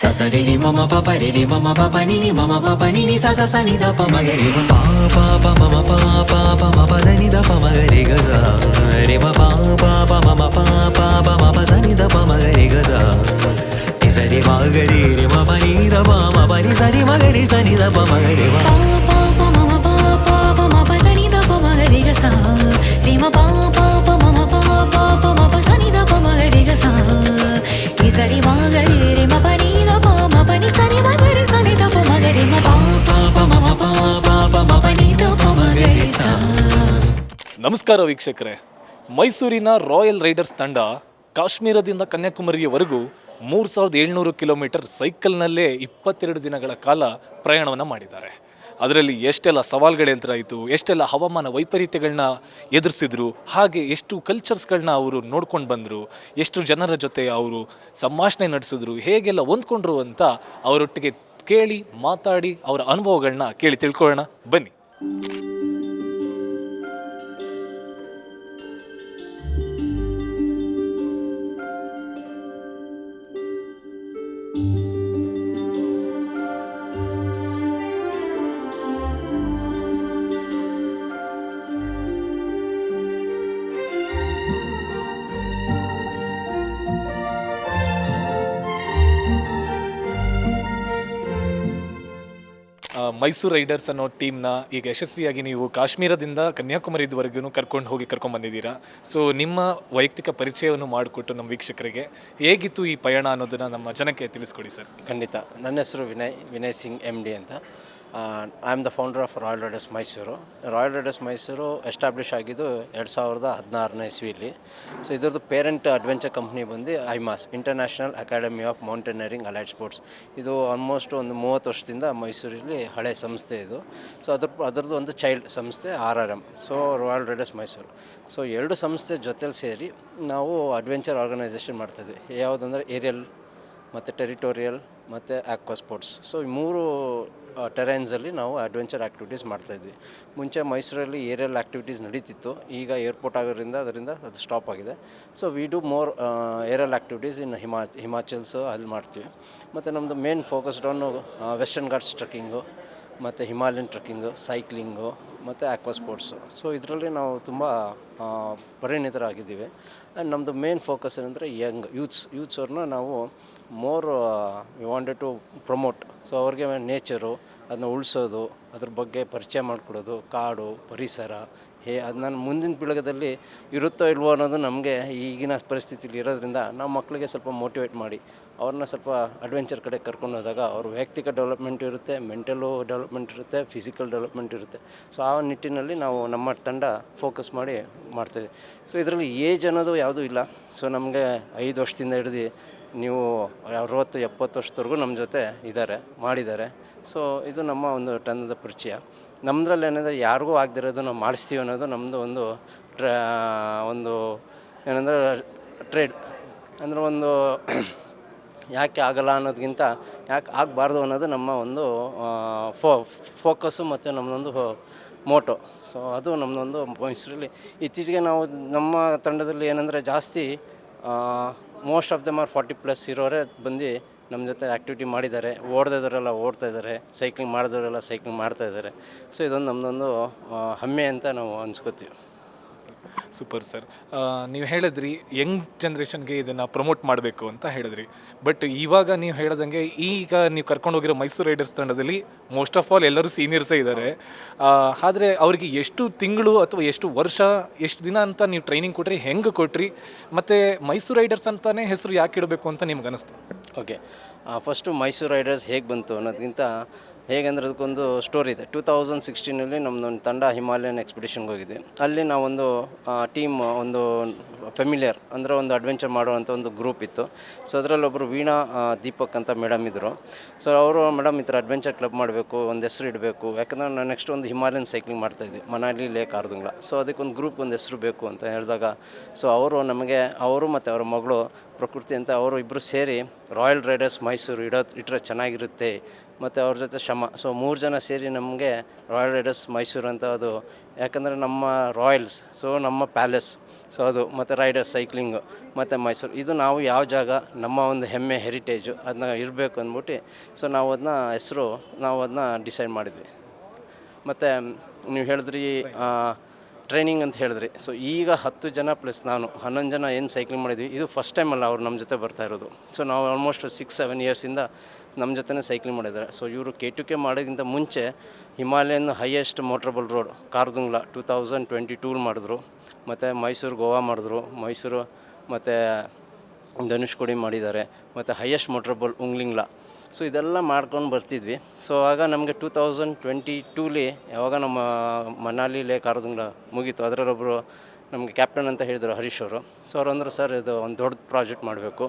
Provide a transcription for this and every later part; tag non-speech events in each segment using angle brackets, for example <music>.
ససరిరి మమ పపరిరి మమ పపనిని మమ పపనిని సస సని ద పమగరి పా పా ప మమ పా పా ప మ పదని ద పమగరి గజ రి మ పా పా ప మమ పా పా ప మ పసని ద పమగరి గజ సరి మగరి రి మ పని ద ప మ పని సరి మగరి సని ద పమగరి పా పా ప మమ పా పా ప మ పదని ద పమగరి గజ రి మ పా పా ప మమ పా పా ప మ పసని ద పమగరి గజ సరి మగరి రి మ పని ನಮಸ್ಕಾರ ವೀಕ್ಷಕರೇ. ಮೈಸೂರಿನ ರಾಯಲ್ ರೈಡರ್ಸ್ ತಂಡ ಕಾಶ್ಮೀರದಿಂದ ಕನ್ಯಾಕುಮಾರಿಯವರೆಗೂ ಮೂರು ಸಾವಿರದ ಏಳ್ನೂರು ಕಿಲೋಮೀಟರ್ ಸೈಕಲ್ನಲ್ಲೇ ಇಪ್ಪತ್ತೆರಡು ದಿನಗಳ ಕಾಲ ಪ್ರಯಾಣವನ್ನು ಮಾಡಿದ್ದಾರೆ. ಅದರಲ್ಲಿ ಎಷ್ಟೆಲ್ಲ ಸವಾಲುಗಳು ಎದುರಾಯಿತು, ಎಷ್ಟೆಲ್ಲ ಹವಾಮಾನ ವೈಪರೀತ್ಯಗಳನ್ನ ಎದುರಿಸಿದ್ರು, ಹಾಗೆ ಎಷ್ಟು ಕಲ್ಚರ್ಸ್ಗಳನ್ನ ಅವರು ನೋಡ್ಕೊಂಡು ಬಂದರು, ಎಷ್ಟು ಜನರ ಜೊತೆ ಅವರು ಸಂಭಾಷಣೆ ನಡೆಸಿದ್ರು, ಹೇಗೆಲ್ಲ ಹೊಂದ್ಕೊಂಡ್ರು ಅಂತ ಅವರೊಟ್ಟಿಗೆ ಕೇಳಿ ಮಾತಾಡಿ ಅವರ ಅನುಭವಗಳನ್ನ ಕೇಳಿ ತಿಳ್ಕೊಳ್ಳೋಣ. ಬನ್ನಿ. ಮೈಸೂರು ರೈಡರ್ಸ್ ಅನ್ನೋ ಟೀಮ್ನ ಈಗ ಯಶಸ್ವಿಯಾಗಿ ನೀವು ಕಾಶ್ಮೀರದಿಂದ ಕನ್ಯಾಕುಮಾರಿವರೆಗೂ ಕರ್ಕೊಂಡು ಹೋಗಿ ಕರ್ಕೊಂಡು ಬಂದಿದ್ದೀರಾ ಸೊ ನಿಮ್ಮ ವೈಯಕ್ತಿಕ ಪರಿಚಯವನ್ನು ಮಾಡಿಕೊಟ್ಟು ನಮ್ಮ ವೀಕ್ಷಕರಿಗೆ ಹೇಗಿತ್ತು ಈ ಪಯಣ ಅನ್ನೋದನ್ನು ನಮ್ಮ ಜನಕ್ಕೆ ತಿಳಿಸ್ಕೊಡಿ ಸರ್. ಖಂಡಿತ. ನನ್ನ ಹೆಸರು ವಿನಯ್ ವಿನಯ್ ಸಿಂಗ್ ಎಂ ಡಿ ಅಂತ. I am the founder of Royal Riders Mysuru Royal Riders Mysuru establish ಆಗಿದ್ದು ಎರಡು ಸಾವಿರದ ಹದಿನಾರನೇ ಇಸ್ವಿಲಿ. ಸೊ ಇದ್ರದ್ದು ಪೇರೆಂಟ್ ಅಡ್ವೆಂಚರ್ ಕಂಪ್ನಿ ಬಂದು IMAS international academy of mountaineering allied sports ಇದು ಆಲ್ಮೋಸ್ಟ್ ಒಂದು ಮೂವತ್ತು ವರ್ಷದಿಂದ ಮೈಸೂರಲ್ಲಿ ಹಳೆ ಸಂಸ್ಥೆ ಇದು. ಸೊ ಅದ್ರ, ಅದರದ್ದು ಒಂದು ಚೈಲ್ಡ್ ಸಂಸ್ಥೆ R R M so Royal Riders Mysuru so ಎರಡು ಸಂಸ್ಥೆ ಜೊತೆಲಿ ಸೇರಿ ನಾವು ಅಡ್ವೆಂಚರ್ ಆರ್ಗನೈಸೇಷನ್ ಮಾಡ್ತಾಯಿದ್ವಿ ಯಾವುದಂದ್ರೆ ಏರಿಯಲ್ ಮತ್ತು ಟೆರಿಟೋರಿಯಲ್ ಮತ್ತು ಆಕ್ವಾ ಸ್ಪೋರ್ಟ್ಸ್ ಸೊ ಈ ಮೂರು ಟೆರೈನ್ಸಲ್ಲಿ ನಾವು ಅಡ್ವೆಂಚರ್ ಆ್ಯಕ್ಟಿವಿಟೀಸ್ ಮಾಡ್ತಾಯಿದ್ವಿ ಮುಂಚೆ ಮೈಸೂರಲ್ಲಿ ಏರಿಯಲ್ ಆ್ಯಕ್ಟಿವಿಟೀಸ್ ನಡೀತಿತ್ತು. ಈಗ ಏರ್ಪೋರ್ಟ್ ಆಗೋದ್ರಿಂದ ಅದರಿಂದ ಅದು ಸ್ಟಾಪ್ ಆಗಿದೆ. So we do more aerial activities in Hima ಹಿಮಾಚಲ್ಸು ಅಲ್ಲಿ ಮಾಡ್ತೀವಿ. ಮತ್ತು ನಮ್ಮದು main focused on Western Ghats trekking ಮತ್ತು ಹಿಮಾಲಯನ್ ಟ್ರೆಕ್ಕಿಂಗು ಸೈಕ್ಲಿಂಗು ಮತ್ತು ಆಕ್ವಾ ಸ್ಪೋರ್ಟ್ಸು ಸೊ ಇದರಲ್ಲಿ ನಾವು ತುಂಬ ಪರಿಣಿತರಾಗಿದ್ದೀವಿ. ಆ್ಯಂಡ್ ನಮ್ಮದು ಮೇನ್ ಫೋಕಸ್ ಏನಂದರೆ ಯಂಗ್ ಯೂತ್ಸ್ ಯೂತ್ಸ್ ಅವ್ರನ್ನ ನಾವು more we wanted to promote so ಅವ್ರಿಗೆ ನೇಚರು ಅದನ್ನ ಉಳಿಸೋದು, ಅದ್ರ ಬಗ್ಗೆ ಪರಿಚಯ ಮಾಡಿಕೊಡೋದು, ಕಾಡು, ಪರಿಸರ, ಹೇ ಅದು ನಾನು ಮುಂದಿನ ಪೀಳಿಗೆದಲ್ಲಿ ಇರುತ್ತೋ ಇಲ್ವೋ ಅನ್ನೋದು ನಮಗೆ ಈಗಿನ ಪರಿಸ್ಥಿತಿಲಿ ಇರೋದ್ರಿಂದ ನಾವು ಮಕ್ಕಳಿಗೆ ಸ್ವಲ್ಪ ಮೋಟಿವೇಟ್ ಮಾಡಿ. ಅವ್ರನ್ನ ಸ್ವಲ್ಪ ಅಡ್ವೆಂಚರ್ ಕಡೆ ಕರ್ಕೊಂಡು ಹೋದಾಗ ಅವ್ರ ವೈಯಕ್ತಿಕ ಡೆವಲಪ್ಮೆಂಟ್ ಇರುತ್ತೆ ಮೆಂಟಲು ಡೆವಲಪ್ಮೆಂಟ್ ಇರುತ್ತೆ ಫಿಸಿಕಲ್ ಡೆವಲಪ್ಮೆಂಟ್ ಇರುತ್ತೆ. ಸೊ ಆ ನಿಟ್ಟಿನಲ್ಲಿ ನಾವು ನಮ್ಮ ತಂಡ ಫೋಕಸ್ ಮಾಡಿ ಮಾಡ್ತೇವೆ ಸೊ ಇದರಲ್ಲಿ ಏಜ್ ಅನ್ನೋದು ಯಾವುದೂ ಇಲ್ಲ. ಸೊ ನಮಗೆ ಐದು ವರ್ಷದಿಂದ ಹಿಡ್ದು ನೀವು ಅರವತ್ತು, ಎಪ್ಪತ್ತು ವರ್ಷದವರೆಗೂ ನಮ್ಮ ಜೊತೆ ಇದ್ದಾರೆ, ಮಾಡಿದ್ದಾರೆ. ಸೊ ಇದು ನಮ್ಮ ಒಂದು ತಂಡದ ಪರಿಚಯ. ನಮ್ಮದ್ರಲ್ಲಿ ಏನಂದರೆ ಯಾರಿಗೂ ಆಗದಿರೋದು ನಾವು ಮಾಡಿಸ್ತೀವಿ ಅನ್ನೋದು ನಮ್ಮದು ಒಂದು ಟ್ರ, ಒಂದು ಏನಂದರೆ ಟ್ರೇಡ್. ಅಂದರೆ ಒಂದು <clears throat> ಯಾಕೆ ಆಗಲ್ಲ ಅನ್ನೋದಕ್ಕಿಂತ ಯಾಕೆ ಆಗಬಾರ್ದು ಅನ್ನೋದು ನಮ್ಮ ಒಂದು ಫೋ, ಫೋಕಸ್ಸು ಮತ್ತು ನಮ್ಮದೊಂದು ಮೋಟೋ. ಸೊ ಅದು ನಮ್ಮದೊಂದು ಮೈಸೂರಲ್ಲಿ ಇತ್ತೀಚೆಗೆ ನಾವು ನಮ್ಮ ತಂಡದಲ್ಲಿ ಏನಂದರೆ ಜಾಸ್ತಿ most of them are forty plus ಇರೋರೇ, ಬಂದು ನಮ್ಮ ಜೊತೆ ಆ್ಯಕ್ಟಿವಿಟಿ ಮಾಡಿದ್ದಾರೆ. ಓಡ್ದಿದ್ದವರೆಲ್ಲ ಓಡ್ತಾ ಇದ್ದಾರೆ ಸೈಕ್ಲಿಂಗ್ ಮಾಡಿದವರೆಲ್ಲ ಸೈಕ್ಲಿಂಗ್ ಮಾಡ್ತಾ ಇದ್ದಾರೆ. ಸೊ ಇದೊಂದು ನಮ್ಮದೊಂದು ಹೆಮ್ಮೆ ಅಂತ ನಾವು ಅನ್ಸ್ಕೋತೀವಿ. ಸೂಪರ್ ಸರ್ ನೀವು ಹೇಳಿದ್ರಿ ಯಂಗ್ ಜನ್ರೇಷನ್ಗೆ ಇದನ್ನು ಪ್ರಮೋಟ್ ಮಾಡಬೇಕು ಅಂತ ಹೇಳಿದ್ರಿ. ಬಟ್ ಇವಾಗ ನೀವು ಹೇಳಿದಂಗೆ ಈಗ ನೀವು ಕರ್ಕೊಂಡು ಹೋಗಿರೋ ಮೈಸೂರು ರೈಡರ್ಸ್ ತಂಡದಲ್ಲಿ ಮೋಸ್ಟ್ ಆಫ್ ಆಲ್ ಎಲ್ಲರೂ ಸೀನಿಯರ್ಸೇ ಇದ್ದಾರೆ ಆದರೆ ಅವರಿಗೆ ಎಷ್ಟು ತಿಂಗಳು ಅಥವಾ ಎಷ್ಟು ವರ್ಷ, ಎಷ್ಟು ದಿನ ಅಂತ ನೀವು ಟ್ರೈನಿಂಗ್ ಕೊಟ್ರಿ, ಹೆಂಗೆ ಕೊಟ್ರಿ, ಮತ್ತು ಮೈಸೂರು ರೈಡರ್ಸ್ ಅಂತಾನೆ ಹೆಸರು ಯಾಕೆ ಇಡಬೇಕು ಅಂತ ನಿಮ್ಗೆ ಅನಿಸ್ತು? ಓಕೆ ಫಸ್ಟು ಮೈಸೂರು ರೈಡರ್ಸ್ ಹೇಗೆ ಬಂತು ಅನ್ನೋದಕ್ಕಿಂತ ಹೇಗೆಂದ್ರೆ ಅದಕ್ಕೊಂದು ಸ್ಟೋರಿ ಇದೆ. ಟೂ ತೌಸಂಡ್ ಸಿಕ್ಸ್ಟೀನಲ್ಲಿ ನಮ್ಮದೊಂದು ತಂಡ ಹಿಮಾಲಯನ್ ಎಕ್ಸ್ಪಿಡಿಷನ್ಗೆ ಹೋಗಿದ್ವಿ. ಅಲ್ಲಿ ನಾವೊಂದು ಟೀಮ್ ಒಂದು ಫೆಮಿಲಿಯರ್ ಅಂದರೆ ಒಂದು ಅಡ್ವೆಂಚರ್ ಮಾಡುವಂಥ ಒಂದು ಗ್ರೂಪ್ ಇತ್ತು. ಸೊ ಅದರಲ್ಲಿ ಒಬ್ಬರು ವೀಣಾ ದೀಪಕ್ ಅಂತ ಮೇಡಮ್ ಇದ್ದರು ಸೊ ಅವರು ಮೇಡಮ್ ಈ ಥರ ಅಡ್ವೆಂಚರ್ ಕ್ಲಬ್ ಮಾಡಬೇಕು, ಒಂದು ಹೆಸರು ಇಡಬೇಕು. ಯಾಕಂದರೆ ನಾನು ನೆಕ್ಸ್ಟ್ ಒಂದು ಹಿಮಾಲಯನ್ ಸೈಕ್ಲಿಂಗ್ ಮಾಡ್ತಾಯಿದ್ವಿ ಮನಾಲಿ ಲೇಕ್ ಆರ್ದುಂಗ್ಲ. ಸೊ ಅದಕ್ಕೆ ಒಂದು ಗ್ರೂಪ್ ಒಂದು ಹೆಸರು ಬೇಕು ಅಂತ ಹೇಳಿದಾಗ ಸೊ ಅವರು ನಮಗೆ, ಅವರು ಮತ್ತು ಅವರ ಮಗಳು, ಪ್ರಕೃತಿ ಅಂತ ಅವರು ಇಬ್ಬರು ಸೇರಿ ರಾಯಲ್ ರೈಡರ್ಸ್ ಮೈಸೂರು ಇಡೋ ಇಟ್ಟರೆ ಚೆನ್ನಾಗಿರುತ್ತೆ. ಮತ್ತು ಅವ್ರ ಜೊತೆ ಶ್ರಮ ಸೊ ಮೂರು ಜನ ಸೇರಿ ನಮಗೆ ರಾಯಲ್ ರೈಡರ್ಸ್ ಮೈಸೂರು ಅಂತ ಅದು. ಯಾಕಂದರೆ ನಮ್ಮ ರಾಯಲ್ಸ್ ಸೊ ನಮ್ಮ ಪ್ಯಾಲೇಸ್ ಸೊ ಅದು, ಮತ್ತು ರೈಡರ್ಸ್ ಸೈಕ್ಲಿಂಗು ಮತ್ತು ಮೈಸೂರು. ಇದು ನಾವು ಯಾವ ಜಾಗ, ನಮ್ಮ ಒಂದು ಹೆಮ್ಮೆ ಹೆರಿಟೇಜು ಅದನ್ನ ಇರಬೇಕು ಅಂದ್ಬಿಟ್ಟು ಸೊ ನಾವು ಅದನ್ನ ಹೆಸರು, ನಾವು ಅದನ್ನ ಡಿಸೈಡ್ ಮಾಡಿದ್ವಿ. ಮತ್ತು ನೀವು ಹೇಳಿದ್ರಿ ಟ್ರೈನಿಂಗ್ ಅಂತ ಹೇಳಿದ್ರಿ. ಸೊ ಈಗ ಹತ್ತು ಜನ ಪ್ಲಸ್ ನಾನು, ಹನ್ನೊಂದು ಜನ ಏನು ಸೈಕ್ಲಿಂಗ್ ಮಾಡಿದ್ವಿ, ಇದು ಫಸ್ಟ್ ಟೈಮಲ್ಲ ಅವ್ರು ನಮ್ಮ ಜೊತೆ ಬರ್ತಾ ಇರೋದು. ಸೊ ನಾವು ಆಲ್ಮೋಸ್ಟ್ ಸಿಕ್ಸ್ ಸೆವೆನ್ ಇಯರ್ಸಿಂದ ನಮ್ಮ ಜೊತೆನೇ ಸೈಕ್ಲಿಂಗ್ ಮಾಡಿದ್ದಾರೆ. ಸೊ ಇವರು ಕೆ ಟು ಕೆ ಮಾಡೋಕ್ಕಿಂತ ಮುಂಚೆ Himalayan highest motorable road Khardungla two thousand twenty tool ಮಾಡಿದ್ರು. ಮತ್ತು ಮೈಸೂರು ಗೋವಾ ಮಾಡಿದ್ರು. ಮೈಸೂರು ಮತ್ತು ಧನುಷ್ಕೋಡಿ ಮಾಡಿದ್ದಾರೆ. ಮತ್ತು ಹೈಯೆಸ್ಟ್ ಮೋಟ್ರಬಲ್ ಉಂಗ್ಲಿಂಗ್ಲಾ. ಸೊ ಇದೆಲ್ಲ ಮಾಡ್ಕೊಂಡು ಬರ್ತಿದ್ವಿ. ಸೊ ಆಗ ನಮಗೆ ಟೂ ತೌಸಂಡ್ ಟ್ವೆಂಟಿ ಟೂಲಿ ಯಾವಾಗ ನಮ್ಮ ಮನಾಲಿ ಲೇ ಕಾರ್ದುಂಗ್ಲಾ ಮುಗೀತು. ಅದರಲ್ಲೊಬ್ಬರು ನಮಗೆ ಕ್ಯಾಪ್ಟನ್ ಅಂತ ಹೇಳಿದರು ಹರೀಶ್ ಅವರು. ಸೊ ಅವ್ರು ಅಂದರು, ಸರ್, ಇದು ಒಂದು ದೊಡ್ಡ ಪ್ರಾಜೆಕ್ಟ್ ಮಾಡಬೇಕು.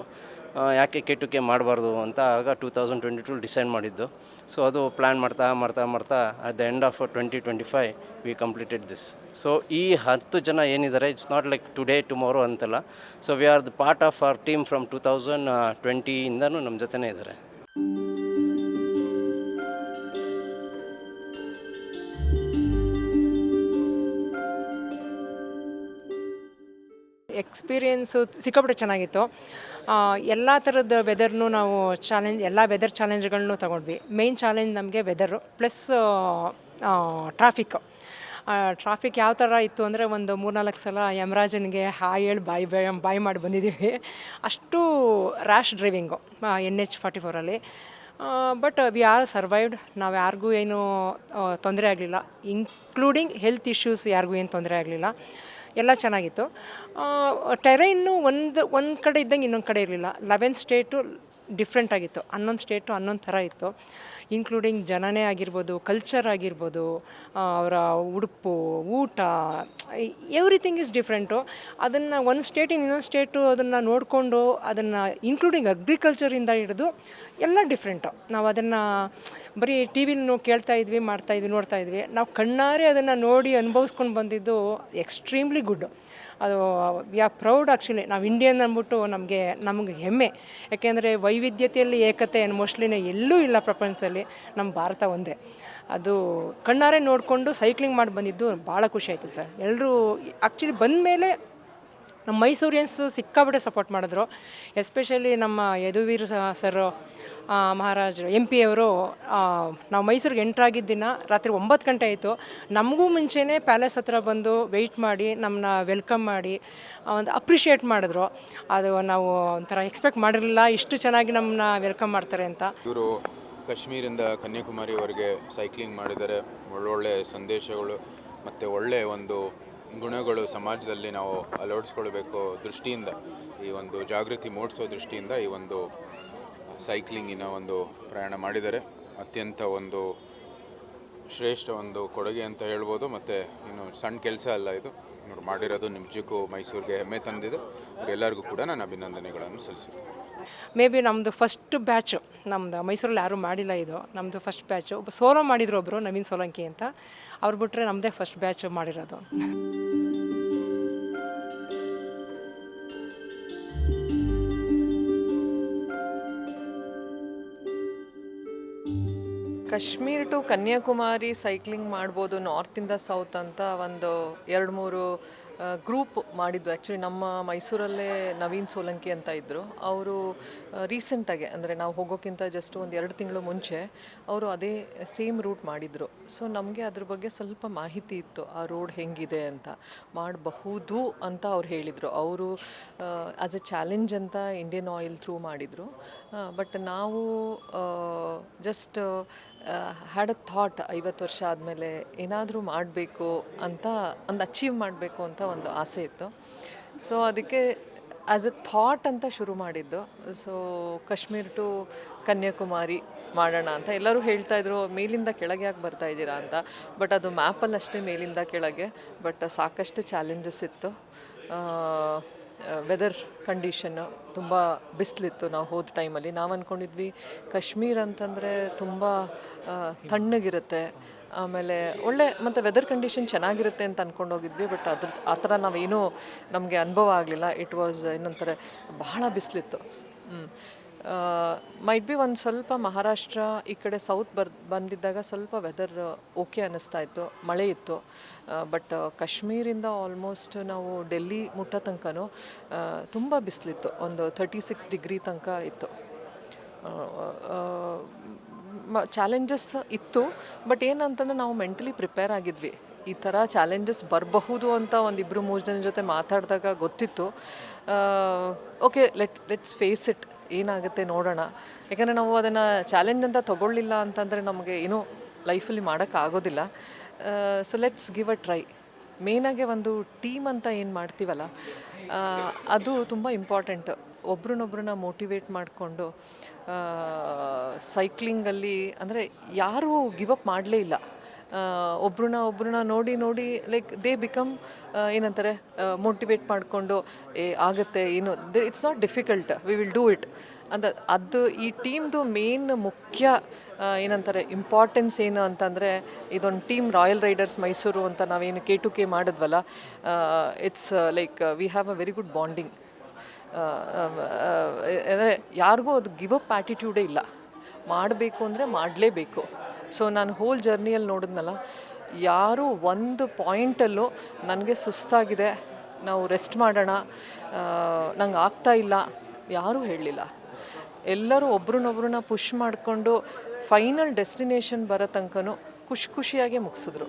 ಯಾಕೆ ಕೆ ಟು ಕೆ ಮಾಡಬಾರ್ದು ಅಂತ ಆಗ two thousand twenty to decide ಮಾಡಿದ್ದು. ಸೊ ಅದು ಪ್ಲ್ಯಾನ್ ಮಾಡ್ತಾ ಮಾಡ್ತಾ ಮಾಡ್ತಾ at the end of twenty twenty five we completed this so ಈ ಹತ್ತು ಜನ ಏನಿದ್ದಾರೆ it's not like today tomorrow ಅಂತಲ್ಲ. So we are the part of our team from two thousand ಟ್ವೆಂಟಿಯಿಂದನೂ ನಮ್ಮ ಜೊತೆನೇ ಇದ್ದಾರೆ. ಎಕ್ಸ್ಪೀರಿಯೆನ್ಸು ಸಿಕ್ಕಾಪಟ್ಟೆ ಚೆನ್ನಾಗಿತ್ತು. ಎಲ್ಲ ಥರದ ವೆದರ್ನು ನಾವು ಚಾಲೆಂಜ್ ಎಲ್ಲ ವೆದರ್ ಚಾಲೆಂಜ್ಗಳನ್ನು ತಗೊಂಡ್ವಿ. ಮೇಯ್ನ್ ಚಾಲೆಂಜ್ ನಮಗೆ ವೆದರು ಪ್ಲಸ್ ಟ್ರಾಫಿಕ್ಕು ಟ್ರಾಫಿಕ್ ಯಾವ ಥರ ಇತ್ತು ಅಂದರೆ ಒಂದು ಮೂರ್ನಾಲ್ಕು ಸಲ ಯಮರಾಜನಿಗೆ ಹಾಯ್ ಹೇಳಿ ಬಾಯ್ ಬಾಯ್ ಬಾಯ್ ಮಾಡಿ ಬಂದಿದ್ದೀವಿ. ಅಷ್ಟು rash driving N H forty ಫೋರಲ್ಲಿ but we are survived ನಾವು ಯಾರಿಗೂ ಏನು ತೊಂದರೆ ಆಗಲಿಲ್ಲ. ಇನ್ಕ್ಲೂಡಿಂಗ್ ಹೆಲ್ತ್ ಇಶ್ಯೂಸ್ ಯಾರಿಗೂ ಏನು ತೊಂದರೆ ಆಗಲಿಲ್ಲ. ಎಲ್ಲ ಚೆನ್ನಾಗಿತ್ತು. ಟೆರೈನು ಒಂದು ಒಂದು ಕಡೆ ಇದ್ದಂಗೆ ಇನ್ನೊಂದು ಕಡೆ ಇರಲಿಲ್ಲ. ಲೆವೆನ್ ಸ್ಟೇಟು ಡಿಫ್ರೆಂಟ್ ಆಗಿತ್ತು. ಹನ್ನೊಂದು ಸ್ಟೇಟು ಹನ್ನೊಂದು ಥರ ಇತ್ತು. ಇನ್ಕ್ಲೂಡಿಂಗ್ ಜನನೇ ಆಗಿರ್ಬೋದು, ಕಲ್ಚರ್ ಆಗಿರ್ಬೋದು ಅವರ ಉಡುಪು, ಊಟ ಎವ್ರಿಥಿಂಗ್ ಇಸ್ ಡಿಫ್ರೆಂಟು. ಅದನ್ನು ಒಂದು ಸ್ಟೇಟಿಂದ ಇನ್ನೊಂದು ಸ್ಟೇಟು ಅದನ್ನು ನೋಡಿಕೊಂಡು ಅದನ್ನು ಇನ್ಕ್ಲೂಡಿಂಗ್ ಅಗ್ರಿಕಲ್ಚರಿಂದ ಹಿಡಿದು ಎಲ್ಲ ಡಿಫ್ರೆಂಟು. ನಾವು ಅದನ್ನು ಬರೀ ಟಿ ವಿಲಿ ಕೇಳ್ತಾ ಇದ್ವಿ, ಮಾಡ್ತಾ ಇದ್ವಿ, ನೋಡ್ತಾ ಇದ್ವಿ. ನಾವು ಕಣ್ಣಾರೆ ಅದನ್ನು ನೋಡಿ ಅನುಭವಿಸ್ಕೊಂಡು ಬಂದಿದ್ದು ಎಕ್ಸ್ಟ್ರೀಮ್ಲಿ ಗುಡ್ ಅದು ವಿ ಆರ್ ಪ್ರೌಡ್ ಆ್ಯಕ್ಚುಲಿ ನಾವು ಇಂಡಿಯನ್ ಅಂದ್ಬಿಟ್ಟು ನಮಗೆ ನಮಗೆ ಹೆಮ್ಮೆ. ಯಾಕೆಂದರೆ ವೈವಿಧ್ಯತೆಯಲ್ಲಿ ಏಕತೆ ಮೋಸ್ಟ್ಲಿನೇ ಎಲ್ಲೂ ಇಲ್ಲ ಪ್ರಪಂಚದಲ್ಲಿ. ನಮ್ಮ ಭಾರತ ಒಂದೇ. ಅದು ಕಣ್ಣಾರೆ ನೋಡಿಕೊಂಡು ಸೈಕ್ಲಿಂಗ್ ಮಾಡಿ ಬಂದಿದ್ದು ಭಾಳ ಖುಷಿ ಆಯಿತು ಸರ್. ಎಲ್ಲರೂ ಆ್ಯಕ್ಚುಲಿ ಬಂದ ಮೇಲೆ ನಮ್ಮ ಮೈಸೂರಿಯನ್ಸು ಸಿಕ್ಕಾಬಿಟ್ಟೆ ಸಪೋರ್ಟ್ ಮಾಡಿದ್ರು. ಎಸ್ಪೆಷಲಿ ನಮ್ಮ ಯದುವೀರ್ ಸರ್ ಮಹಾರಾಜರು ಎಂ ಪಿ ಅವರು ನಾವು ಮೈಸೂರಿಗೆ ಎಂಟ್ರಾಗಿದ್ದ ದಿನ ರಾತ್ರಿ ಒಂಬತ್ತು ಗಂಟೆ ಆಯಿತು. ನಮಗೂ ಮುಂಚೆನೇ ಪ್ಯಾಲೇಸ್ ಹತ್ರ ಬಂದು ವೆಯ್ಟ್ ಮಾಡಿ ನಮ್ಮನ್ನ ವೆಲ್ಕಮ್ ಮಾಡಿ ಒಂದು ಅಪ್ರಿಷಿಯೇಟ್ ಮಾಡಿದ್ರು. ಅದು ನಾವು ಒಂಥರ ಎಕ್ಸ್ಪೆಕ್ಟ್ ಮಾಡಿರಲಿಲ್ಲ, ಇಷ್ಟು ಚೆನ್ನಾಗಿ ನಮ್ಮನ್ನ ವೆಲ್ಕಮ್ ಮಾಡ್ತಾರೆ ಅಂತ. ಇವರು ಕಾಶ್ಮೀರಿಂದ ಕನ್ಯಾಕುಮಾರಿವರೆಗೆ ಸೈಕ್ಲಿಂಗ್ ಮಾಡಿದರೆ ಒಳ್ಳೊಳ್ಳೆ ಸಂದೇಶಗಳು, ಮತ್ತು ಒಳ್ಳೆಯ ಒಂದು ಗುಣಗಳು ಸಮಾಜದಲ್ಲಿ ನಾವು ಅಳವಡಿಸ್ಕೊಳ್ಬೇಕು ದೃಷ್ಟಿಯಿಂದ, ಈ ಒಂದು ಜಾಗೃತಿ ಮೂಡಿಸೋ ದೃಷ್ಟಿಯಿಂದ ಈ ಒಂದು ಸೈಕ್ಲಿಂಗಿನ ಒಂದು ಪ್ರಯಾಣ ಮಾಡಿದರೆ ಅತ್ಯಂತ ಒಂದು ಶ್ರೇಷ್ಠ ಒಂದು ಕೊಡುಗೆ ಅಂತ ಹೇಳ್ಬೋದು. ಮತ್ತು ಇನ್ನು ಸಣ್ಣ ಕೆಲಸ ಅಲ್ಲ ಇದು. ಇವ್ರು ಮಾಡಿರೋದು ನಿಮ್ಜಕ್ಕೂ ಮೈಸೂರಿಗೆ ಹೆಮ್ಮೆ ತಂದಿದೆ. ಎಲ್ಲರಿಗೂ ಕೂಡ ನಾನು ಅಭಿನಂದನೆಗಳನ್ನು ಸಲ್ಲಿಸುತ್ತೇನೆ. ಮೇ ಬಿ ನಮ್ಮದು ಫಸ್ಟ್ ಬ್ಯಾಚು ನಮ್ಮದು ಮೈಸೂರಲ್ಲಿ ಯಾರೂ ಮಾಡಿಲ್ಲ ಇದು ನಮ್ಮದು ಫಸ್ಟ್ ಬ್ಯಾಚು ಒಬ್ಬ ಸೋಲೋ ಮಾಡಿದ್ರು ಒಬ್ಬರು ನವೀನ್ ಸೋಲಂಕಿ ಅಂತ. ಅವ್ರು ಬಿಟ್ಟರೆ ನಮ್ಮದೇ ಫಸ್ಟ್ ಬ್ಯಾಚ್ ಮಾಡಿರೋದು. ಕಾಶ್ಮೀರ್ ಟು ಕನ್ಯಾಕುಮಾರಿ ಸೈಕ್ಲಿಂಗ್ ಮಾಡ್ಬೋದು ನಾರ್ತಿಂದ ಸೌತ್ ಅಂತ ಒಂದು ಎರಡು ಮೂರು ಗ್ರೂಪ್ ಮಾಡಿದ್ದು ಆ್ಯಕ್ಚುಲಿ ನಮ್ಮ ಮೈಸೂರಲ್ಲೇ ನವೀನ್ ಸೋಲಂಕಿ ಅಂತ ಇದ್ದರು ಅವರು ರೀಸೆಂಟಾಗಿ ಅಂದರೆ ನಾವು ಹೋಗೋಕ್ಕಿಂತ ಜಸ್ಟ್ ಒಂದು ಎರಡು ತಿಂಗಳು ಮುಂಚೆ ಅವರು ಅದೇ ಸೇಮ್ ರೂಟ್ ಮಾಡಿದರು. ಸೊ ನಮಗೆ ಅದ್ರ ಬಗ್ಗೆ ಸ್ವಲ್ಪ ಮಾಹಿತಿ ಇತ್ತು, ಆ ರೋಡ್ ಹೆಂಗಿದೆ ಅಂತ. ಮಾಡಬಹುದು ಅಂತ ಅವ್ರು ಹೇಳಿದರು. ಅವರು ಆ್ಯಸ್ ಎ ಚಾಲೆಂಜ್ ಅಂತ ಇಂಡಿಯನ್ ಆಯಿಲ್ ಥ್ರೂ ಮಾಡಿದರು. ಬಟ್ ನಾವು ಜಸ್ಟ್ ಹ್ಯಾಡ್ ಅ ಥಾಟ್ ಐವತ್ತು ವರ್ಷ ಆದಮೇಲೆ ಏನಾದರೂ ಮಾಡಬೇಕು ಅಂತ, ಒಂದು ಅಚೀವ್ ಮಾಡಬೇಕು ಅಂತ ಒಂದು ಆಸೆ ಇತ್ತು. ಸೊ ಅದಕ್ಕೆ ಆ್ಯಸ್ ಎ ಥಾಟ್ ಅಂತ ಶುರು ಮಾಡಿದ್ದು. ಸೊ ಕಾಶ್ಮೀರ್ ಟು ಕನ್ಯಾಕುಮಾರಿ ಮಾಡೋಣ ಅಂತ ಎಲ್ಲರೂ ಹೇಳ್ತಾ ಇದ್ರು, ಮೇಲಿಂದ ಕೆಳಗೆ ಯಾಕೆ ಬರ್ತಾ ಇದ್ದೀರಾ ಅಂತ. ಬಟ್ ಅದು ಮ್ಯಾಪಲ್ಲಿ ಅಷ್ಟೇ ಮೇಲಿಂದ ಕೆಳಗೆ ಬಟ್ ಸಾಕಷ್ಟು ಚಾಲೆಂಜಸ್ ಇತ್ತು. ವೆದರ್ ಕಂಡೀಷನ್ನು ತುಂಬ ಬಿಸಿಲಿತ್ತು ನಾವು ಹೋದ ಟೈಮಲ್ಲಿ ನಾವು ಅಂದ್ಕೊಂಡಿದ್ವಿ ಕಾಶ್ಮೀರ್ ಅಂತಂದರೆ ತುಂಬ ತಣ್ಣಗಿರುತ್ತೆ. ಆಮೇಲೆ ಒಳ್ಳೆ ಮತ್ತು ವೆದರ್ ಕಂಡೀಷನ್ ಚೆನ್ನಾಗಿರುತ್ತೆ ಅಂತ ಅಂದ್ಕೊಂಡು ಹೋಗಿದ್ವಿ ಬಟ್ ಅದ್ರ, ಆ ಥರ ನಾವೇನೂ ನಮಗೆ ಅನುಭವ ಆಗಲಿಲ್ಲ. ಇಟ್ ವಾಸ್ ಏನಂತಾರೆ, ಬಹಳ ಬಿಸಿಲಿತ್ತು. ಮೈಟ್ ಬಿ ಒಂದು ಸ್ವಲ್ಪ ಮಹಾರಾಷ್ಟ್ರ ಈ ಕಡೆ ಸೌತ್ ಬರ್, ಬಂದಿದ್ದಾಗ ಸ್ವಲ್ಪ ವೆದರ್ ಓಕೆ ಅನ್ನಿಸ್ತಾ ಇತ್ತು, ಮಳೆ ಇತ್ತು. ಬಟ್ ಕಾಶ್ಮೀರಿಂದ ಆಲ್ಮೋಸ್ಟ್ ನಾವು ಡೆಲ್ಲಿ ಮುಟ್ಟ ತನಕನೂ ತುಂಬ ಬಿಸಿಲಿತ್ತು. ಒಂದು ತರ್ಟಿ ಸಿಕ್ಸ್ ಡಿಗ್ರಿ ತನಕ ಇತ್ತು. ಚಾಲೆಂಜಸ್ ಇತ್ತು ಬಟ್ ಏನಂತಂದ್ರೆ ನಾವು ಮೆಂಟಲಿ ಪ್ರಿಪೇರ್ ಆಗಿದ್ವಿ. ಈ ಥರ ಚಾಲೆಂಜಸ್ ಬರಬಹುದು ಅಂತ ಒಂದಿಬ್ಬರು ಮೂರು ಜನ ಜೊತೆ ಮಾತಾಡಿದಾಗ ಗೊತ್ತಿತ್ತು. Okay let let's face it ಏನಾಗುತ್ತೆ ನೋಡೋಣ. ಯಾಕಂದರೆ ನಾವು ಅದನ್ನು ಚಾಲೆಂಜ್ ಅಂತ ತೊಗೊಳ್ಳಿಲ್ಲ ಅಂತಂದರೆ ನಮಗೆ ಏನೂ ಲೈಫಲ್ಲಿ ಮಾಡೋಕ್ಕಾಗೋದಿಲ್ಲ so let's give a try ಮೇಯ್ನಾಗೆ ಒಂದು ಟೀಮ್ ಅಂತ ಏನು ಮಾಡ್ತೀವಲ್ಲ ಅದು ತುಂಬ ಇಂಪಾರ್ಟೆಂಟ್ ಒಬ್ರನ್ನೊಬ್ರನ್ನ ಮೋಟಿವೇಟ್ ಮಾಡಿಕೊಂಡು ಸೈಕ್ಲಿಂಗಲ್ಲಿ ಅಂದರೆ ಯಾರೂ ಅಪ್ ಮಾಡಲೇ ಇಲ್ಲ. ಒಬ್ರನ್ನ ಒಬ್ರನ್ನ ನೋಡಿ ನೋಡಿ ಲೈಕ್ ದೇ ಬಿಕಮ್ ಏನಂತಾರೆ ಮೋಟಿವೇಟ್ ಮಾಡಿಕೊಂಡು, ಏ, ಆಗುತ್ತೆ, ಏನು? It's not difficult we will do it ಅಂತ ಅದು ಈ ಟೀಮ್ದು ಮೇನ್ ಮುಖ್ಯ ಏನಂತಾರೆ ಇಂಪಾರ್ಟೆನ್ಸ್ ಏನು ಅಂತಂದರೆ, ಇದೊಂದು ಟೀಮ್ ರಾಯಲ್ ರೈಡರ್ಸ್ ಮೈಸೂರು ಅಂತ ನಾವೇನು K to K ಮಾಡಿದ್ವಲ್ಲ it's like we have a very good bonding ಅಂದರೆ ಯಾರಿಗೂ ಅದು ಗಿವ್ ಅಪ್ ಆ್ಯಟಿಟ್ಯೂಡೇ ಇಲ್ಲ. ಮಾಡಬೇಕು ಅಂದರೆ ಮಾಡಲೇಬೇಕು. ಸೊ ನಾನು ಹೋಲ್ ಜರ್ನಿಯಲ್ಲಿ ನೋಡಿದ್ನಲ್ಲ, ಯಾರೂ ಒಂದು ಪಾಯಿಂಟಲ್ಲೂ ನನಗೆ ಸುಸ್ತಾಗಿದೆ, ನಾವು ರೆಸ್ಟ್ ಮಾಡೋಣ ನಂಗೆ ಆಗ್ತಾ ಇಲ್ಲ, ಯಾರೂ ಹೇಳಲಿಲ್ಲ. ಎಲ್ಲರೂ ಒಬ್ರನ್ನೊಬ್ರನ್ನ ಪುಷ್ ಮಾಡಿಕೊಂಡು ಫೈನಲ್ ಡೆಸ್ಟಿನೇಷನ್ ಬರೋ ತನಕನೂ ಖುಷಿ ಖುಷಿಯಾಗಿ ಮುಗಿಸಿದ್ರು.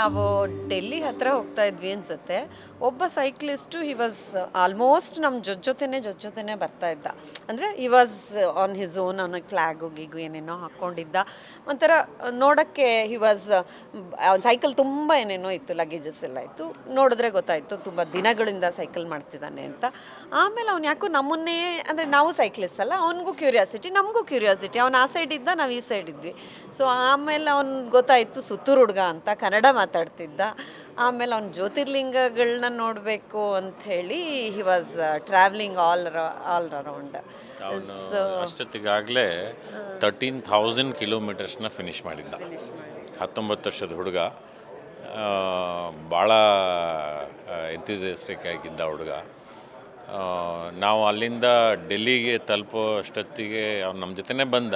ನಾವು ಡೆಲ್ಲಿ ಹತ್ರ ಹೋಗ್ತಾ ಇದ್ವಿ ಅನ್ಸುತ್ತೆ. ಒಬ್ಬ ಸೈಕ್ಲಿಸ್ಟು ಹಿ ವಾಸ್ ಆಲ್ಮೋಸ್ಟ್ ನಮ್ಮ ಜೊತೆ ಜೊತೆನೇ ಜೊತೆ ಜೊತೆನೇ ಬರ್ತಾ ಇದ್ದ. ಅಂದರೆ he was on his own ಅವನ ಫ್ಲ್ಯಾಗು ಗಿಗು ಏನೇನೋ ಹಾಕ್ಕೊಂಡಿದ್ದ ಒಂಥರ ನೋಡೋಕ್ಕೆ ಹಿ ವಾಸ್ ಸೈಕಲ್ ತುಂಬ ಏನೇನೋ ಇತ್ತು ಲಗೇಜಸ್ ಎಲ್ಲ ಇತ್ತು. ನೋಡಿದ್ರೆ ಗೊತ್ತಾಯಿತು, ತುಂಬ ದಿನಗಳಿಂದ ಸೈಕಲ್ ಮಾಡ್ತಿದ್ದಾನೆ ಅಂತ. ಆಮೇಲೆ ಅವ್ನು ಯಾಕೋ ನಮ್ಮನ್ನೇ, ಅಂದರೆ ನಾವು ಸೈಕ್ಲಿಸ್ಟ್ ಅಲ್ಲ, ಅವನಿಗೂ ಕ್ಯೂರಿಯಾಸಿಟಿ ನಮಗೂ ಕ್ಯೂರಿಯಾಸಿಟಿ ಅವ್ನು ಆ ಸೈಡ್ ಇದ್ದ, ನಾವು ಈ ಸೈಡ್ ಇದ್ವಿ. ಸೊ ಆಮೇಲೆ ಅವ್ನು ಗೊತ್ತಾಯಿತು, ಸುತ್ತೂರು ಹುಡುಗ ಅಂತ, ಕನ್ನಡ ಮಾತಾಡ್ತಿದ್ದ. ಆಮೇಲೆ ಅವ್ನ ಜ್ಯೋತಿರ್ಲಿಂಗಗಳನ್ನ ನೋಡಬೇಕು ಅಂಥೇಳಿ he was travelling all all around so ಅಷ್ಟೊತ್ತಿಗಾಗಲೇ thirteen thousand ಕಿಲೋಮೀಟರ್ಸ್ನ ಫಿನಿಷ್ ಮಾಡಿದ್ದ. ಹತ್ತೊಂಬತ್ತು ವರ್ಷದ ಹುಡುಗ. ಭಾಳ ಎಂಥ್ಯೂಸಿಯಾಸ್ಟಿಕ್ ಆಗಿದ್ದ ಹುಡುಗ. ನಾವು ಅಲ್ಲಿಂದ ಡೆಲ್ಲಿಗೆ ತಲುಪೋ ಅಷ್ಟೊತ್ತಿಗೆ ಅವ್ನು ನಮ್ಮ ಜೊತೆನೇ ಬಂದ.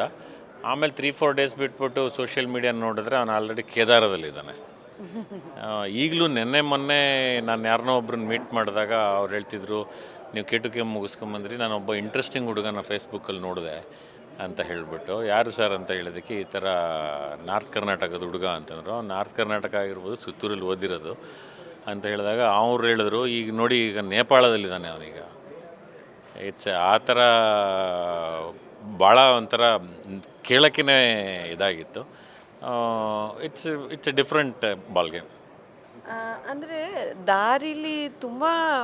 ಆಮೇಲೆ ತ್ರೀ ಫೋರ್ ಡೇಸ್ ಬಿಟ್ಬಿಟ್ಟು ಸೋಷಿಯಲ್ ಮೀಡಿಯಾ ನೋಡಿದ್ರೆ ಅವನು ಆಲ್ರೆಡಿ ಕೇದಾರದಲ್ಲಿದ್ದಾನೆ. ಈಗಲೂ ನಿನ್ನೆ ಮೊನ್ನೆ ನಾನು ಯಾರನ್ನೋ ಒಬ್ರನ್ನ ಮೀಟ್ ಮಾಡಿದಾಗ ಅವ್ರು ಹೇಳ್ತಿದ್ರು, ನೀವು ಕೆಟು ಕೆಮ್ಮು ಮುಗಿಸ್ಕೊಂಬಂದ್ರಿ, ನಾನು ಒಬ್ಬ ಇಂಟ್ರೆಸ್ಟಿಂಗ್ ಹುಡುಗನ ಫೇಸ್ಬುಕ್ಕಲ್ಲಿ ನೋಡಿದೆ, ಅಂತ ಹೇಳಿಬಿಟ್ಟು. ಯಾರು ಸರ್ ಅಂತ ಹೇಳಿದಕ್ಕೆ ಈ ಥರ ನಾರ್ತ್ ಕರ್ನಾಟಕದ ಹುಡುಗ ಅಂತಂದರು. ಅವ್ನು ನಾರ್ತ್ ಕರ್ನಾಟಕ ಆಗಿರ್ಬೋದು, ಸುತ್ತೂರಲ್ಲಿ ಓದಿರೋದು ಅಂತ ಹೇಳಿದಾಗ ಅವ್ರು ಹೇಳಿದ್ರು, ಈಗ ನೋಡಿ, ಈಗ ನೇಪಾಳದಲ್ಲಿದ್ದಾನೆ ಅವನೀಗ ಇಟ್ಸ್ ಆ ಥರ, ಭಾಳ ಒಂಥರ ಕೇಳೋಕ್ಕೇ ಇದಾಗಿತ್ತು. It's it's a different ball game ಅಂದರೆ ದಾರಿಲಿ ತುಂಬ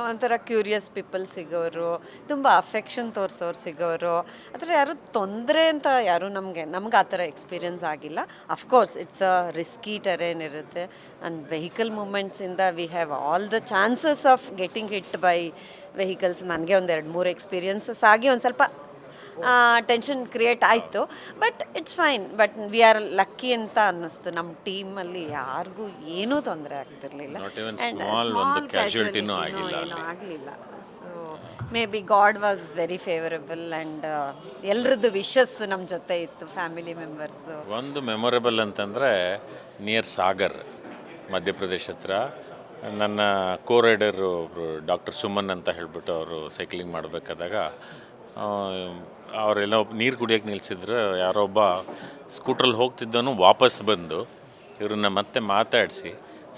ಒಂಥರ ಕ್ಯೂರಿಯಸ್ ಪೀಪಲ್ ಸಿಗೋರು, ತುಂಬ ಅಫೆಕ್ಷನ್ ತೋರಿಸೋರು ಸಿಗೋರು. ಆದರೆ ಯಾರು ತೊಂದರೆ ಅಂತ ಯಾರು ನಮಗೆ, ನಮ್ಗೆ ಆ ಥರ ಎಕ್ಸ್ಪೀರಿಯನ್ಸ್ ಆಗಿಲ್ಲ. Of course it's a risky terrain ಇರುತ್ತೆ. And vehicle ಮೂಮೆಂಟ್ಸಿಂದ we have all the chances of getting hit by vehicles ನನಗೆ ಒಂದು ಎರಡು ಮೂರು ಎಕ್ಸ್ಪೀರಿಯನ್ಸಸ್ ಆಗಿ ಒಂದು ಸ್ವಲ್ಪ ಟೆನ್ಷನ್ ಕ್ರಿಯೇಟ್ ಆಯಿತು. But it's fine but we are lucky ಅಂತ ಅನ್ನಿಸ್ತು. ನಮ್ಮ ಟೀಮಲ್ಲಿ ಯಾರಿಗೂ ಏನೂ ತೊಂದರೆ ಆಗ್ತಿರ್ಲಿಲ್ಲ. ಆಗಲಿಲ್ಲ. So maybe God was very favourable and ಎಲ್ರದ್ದು wishes ನಮ್ಮ ಜೊತೆ ಇತ್ತು ಫ್ಯಾಮಿಲಿ ಮೆಂಬರ್ಸು ಒಂದು ಮೆಮೊರೇಬಲ್ ಅಂತಂದರೆ ನಿಯರ್ ಸಾಗರ್ ಮಧ್ಯಪ್ರದೇಶ ಹತ್ರ. ನನ್ನ ಕೋ ರೈಡರು ಒಬ್ಬರು ಡಾಕ್ಟರ್ ಸುಮನ್ ಅಂತ ಹೇಳಿಬಿಟ್ಟು ಅವರು ಸೈಕ್ಲಿಂಗ್ ಮಾಡಬೇಕಾದಾಗ ಅವರೆಲ್ಲ ನೀರು ಕುಡಿಯೋಕೆ ನಿಲ್ಲಿಸಿದ್ರು ಯಾರೋ ಒಬ್ಬ ಸ್ಕೂಟ್ರಲ್ಲಿ ಹೋಗ್ತಿದ್ದನು ವಾಪಸ್ ಬಂದು ಇವ್ರನ್ನ ಮತ್ತೆ ಮಾತಾಡಿಸಿ,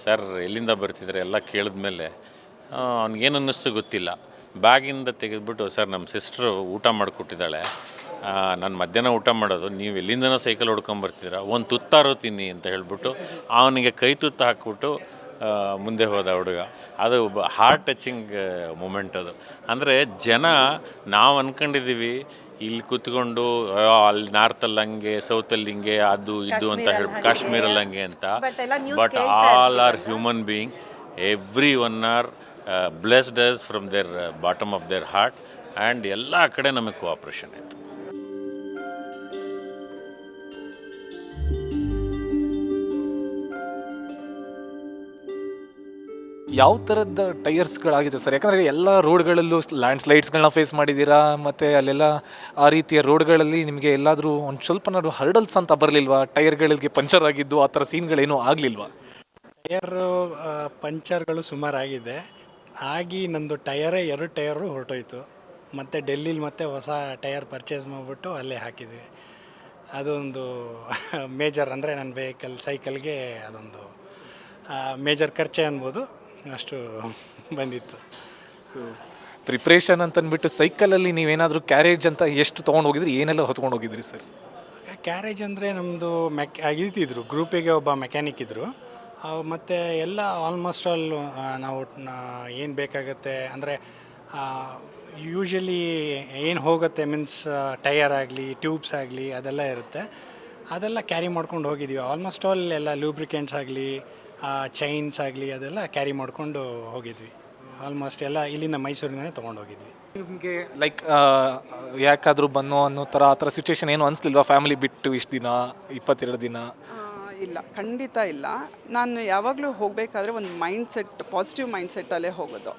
ಸರ್, ಎಲ್ಲಿಂದ ಬರ್ತಿದ್ರೆ? ಎಲ್ಲ ಕೇಳಿದ್ಮೇಲೆ ಅವ್ನಿಗೇನು ಅನ್ನಿಸ್ತು ಗೊತ್ತಿಲ್ಲ. ಬ್ಯಾಗಿಂದ ತೆಗೆದ್ಬಿಟ್ಟು, ಸರ್ ನಮ್ಮ ಸಿಸ್ಟ್ರು ಊಟ ಮಾಡಿಕೊಟ್ಟಿದ್ದಾಳೆ. ನಾನು ಮಧ್ಯಾಹ್ನ ಊಟ ಮಾಡೋದು. ನೀವು ಎಲ್ಲಿಂದನೋ ಸೈಕಲ್ ಹೊಡ್ಕೊಂಬರ್ತೀರಾ ಒಂದು ತುತ್ತಾರು ತಿನ್ನಿ ಅಂತ ಹೇಳಿಬಿಟ್ಟು, ಅವನಿಗೆ ಕೈ ತುತ್ತು ಹಾಕ್ಬಿಟ್ಟು ಮುಂದೆ ಹೋದ ಹುಡುಗ. ಅದು ಹಾರ್ಟ್ ಟಚಿಂಗ್ ಮೂಮೆಂಟ್ ಅದು. ಅಂದರೆ ಜನ ನಾವು ಅಂದ್ಕೊಂಡಿದ್ದೀವಿ ಇಲ್ಲಿ ಕೂತ್ಕೊಂಡು ಅಲ್ಲಿ ನಾರ್ತಲ್ಲಿ ಹಂಗೆ ಸೌತಲ್ಲಿ ಹಿಂಗೆ ಅದು ಇದು ಅಂತ ಹೇಳಿ ಕಾಶ್ಮೀರಲ್ಲಿ ಹಂಗೆ ಅಂತ. But all are human being everyone are blessed us from their bottom of their heart and ಎಲ್ಲ ಕಡೆ ನಮಗೆ ಕೋಆಪ್ರೇಷನ್ ಇತ್ತು ಯಾವ ಥರದ ಟೈರ್ಸ್ಗಳಾಗಿದೆ ಸರ್? ಯಾಕಂದರೆ ಎಲ್ಲ ರೋಡ್ಗಳಲ್ಲೂ ಲ್ಯಾಂಡ್ ಸ್ಲೈಡ್ಸ್ಗಳನ್ನ ಫೇಸ್ ಮಾಡಿದ್ದೀರಾ? ಮತ್ತು ಅಲ್ಲೆಲ್ಲ ಆ ರೀತಿಯ ರೋಡ್ಗಳಲ್ಲಿ ನಿಮಗೆ ಎಲ್ಲಾದರೂ ಒಂದು ಸ್ವಲ್ಪನಾದ್ರು ಹರ್ಡಲ್ಸ್ ಅಂತ ಬರಲಿಲ್ವಾ? ಟೈರ್ಗಳಿಗೆ ಪಂಚರ್ ಆಗಿದ್ದು ಆ ಥರ ಸೀನ್ಗಳೇನೂ ಆಗಲಿಲ್ವಾ? ಗಳು ಪಂಚರ್ಗಳು ಸುಮಾರಾಗಿದೆ. ಆಗಿ ನಂದು ಟಯರೇ ಎರಡು ಟಯರು ಹೊರಟೋಯ್ತು. ಮತ್ತು ಡೆಲ್ಲಿಲಿ ಮತ್ತೆ ಹೊಸ ಟಯರ್ ಪರ್ಚೇಸ್ ಮಾಡಿಬಿಟ್ಟು ಅಲ್ಲೇ ಹಾಕಿದ್ವಿ. ಅದೊಂದು ಮೇಜರ್ ಅಂದರೆ ನನ್ನ ವೆಹಿಕಲ್ ಸೈಕಲ್ಗೆ ಅದೊಂದು ಮೇಜರ್ ಖರ್ಚೆ ಅನ್ಬೋದು. ಅಷ್ಟು ಬಂದಿತ್ತು. ಪ್ರಿಪ್ರೇಷನ್ ಅಂತಂದ್ಬಿಟ್ಟು ಸೈಕಲಲ್ಲಿ ನೀವೇನಾದರೂ ಕ್ಯಾರೇಜ್ ಅಂತ ಎಷ್ಟು ತೊಗೊಂಡು ಹೋಗಿದ್ರಿ? ಏನೆಲ್ಲ ಹೊತ್ಕೊಂಡು ಹೋಗಿದ್ರಿ ಸರ್ ಕ್ಯಾರೇಜ್ ಅಂದರೆ ನಮ್ಮದು ಮೆಕ್ ಇದ್ದಿದ್ರು ಗ್ರೂಪಿಗೆ ಒಬ್ಬ ಮೆಕ್ಯಾನಿಕ್ ಇದ್ದರು ಮತ್ತು ಎಲ್ಲ ಆಲ್ಮೋಸ್ಟ್ ಆಲ್ ನಾವು ಏನು ಬೇಕಾಗುತ್ತೆ ಅಂದರೆ ಯೂಶಲಿ ಏನು ಹೋಗುತ್ತೆ ಮೀನ್ಸ್ ಟೈರ್ ಆಗಲಿ ಟ್ಯೂಬ್ಸ್ ಆಗಲಿ ಅದೆಲ್ಲ ಇರುತ್ತೆ. ಅದೆಲ್ಲ ಕ್ಯಾರಿ ಮಾಡ್ಕೊಂಡು ಹೋಗಿದ್ದೀವಿ ಆಲ್ಮೋಸ್ಟ್ ಆಲ್ ಎಲ್ಲ ಲೂಬ್ರಿಕೆಂಟ್ಸ್ ಆಗಲಿ ಚೈನ್ಸ್ ಆಗಲಿ ಅದೆಲ್ಲ ಕ್ಯಾರಿ ಮಾಡ್ಕೊಂಡು ಹೋಗಿದ್ವಿ. ಆಲ್ಮೋಸ್ಟ್ ಎಲ್ಲ ಇಲ್ಲಿಂದ ಮೈಸೂರಿನೇ ತೊಗೊಂಡು ಹೋಗಿದ್ವಿ. ನಿಮಗೆ ಲೈಕ್ ಯಾಕಾದರೂ ಬನ್ನೋ ಅನ್ನೋ ಥರ ಆ ಥರ ಸಿಚುವೇಶನ್ ಏನು ಅನಿಸ್ಲಿಲ್ವಾ? ಫ್ಯಾಮಿಲಿ ಬಿಟ್ಟು ಇಷ್ಟು ದಿನ ಇಪ್ಪತ್ತೆರಡು ದಿನ? ಇಲ್ಲ ಖಂಡಿತ ಇಲ್ಲ. ನಾನು ಯಾವಾಗಲೂ ಹೋಗಬೇಕಾದ್ರೆ ಒಂದು ಮೈಂಡ್ ಸೆಟ್ ಪಾಸಿಟಿವ್ ಮೈಂಡ್ ಸೆಟ್ಟಲ್ಲೇ ಹೋಗೋದು.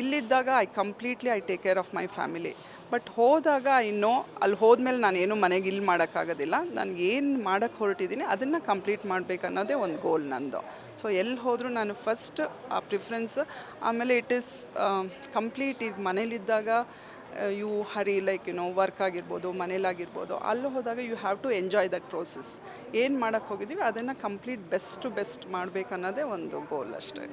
ಇಲ್ಲಿದ್ದಾಗ I completely I take care of my family but ಹೋದಾಗ ಇನ್ನೂ ನೋ ಅಲ್ಲಿ ಹೋದ್ಮೇಲೆ ನಾನೇನು ಮನೆಗೆ ಇಲ್ಲಿ ಮಾಡೋಕ್ಕಾಗೋದಿಲ್ಲ. ನಾನು ಏನು ಮಾಡೋಕ್ಕೆ ಹೊರಟಿದ್ದೀನಿ ಅದನ್ನು ಕಂಪ್ಲೀಟ್ ಮಾಡಬೇಕನ್ನೋದೇ ಒಂದು ಗೋಲ್ ನಂದು. ಸೊ ಎಲ್ಲಿ ಹೋದರೂ ನಾನು ಫಸ್ಟ್ ಆ ಪ್ರಿಫರೆನ್ಸ್ ಆಮೇಲೆ ಇಟ್ ಈಸ್ ಕಂಪ್ಲೀಟ್ ಈಗ ಮನೇಲಿದ್ದಾಗ you hurry like you know work ಆಗಿರ್ಬೋದು, ಮನೇಲಾಗಿರ್ಬೋದು, ಅಲ್ಲಿ ಹೋದಾಗ you have to enjoy that process ಏನು ಮಾಡೋಕ್ಕೆ ಹೋಗಿದ್ದೀವಿ? ಅದನ್ನು ಕಂಪ್ಲೀಟ್ ಬೆಸ್ಟ್ ಟು ಬೆಸ್ಟ್ ಮಾಡಬೇಕನ್ನೋದೇ ಒಂದು ಗೋಲ್ ಅಷ್ಟೇ.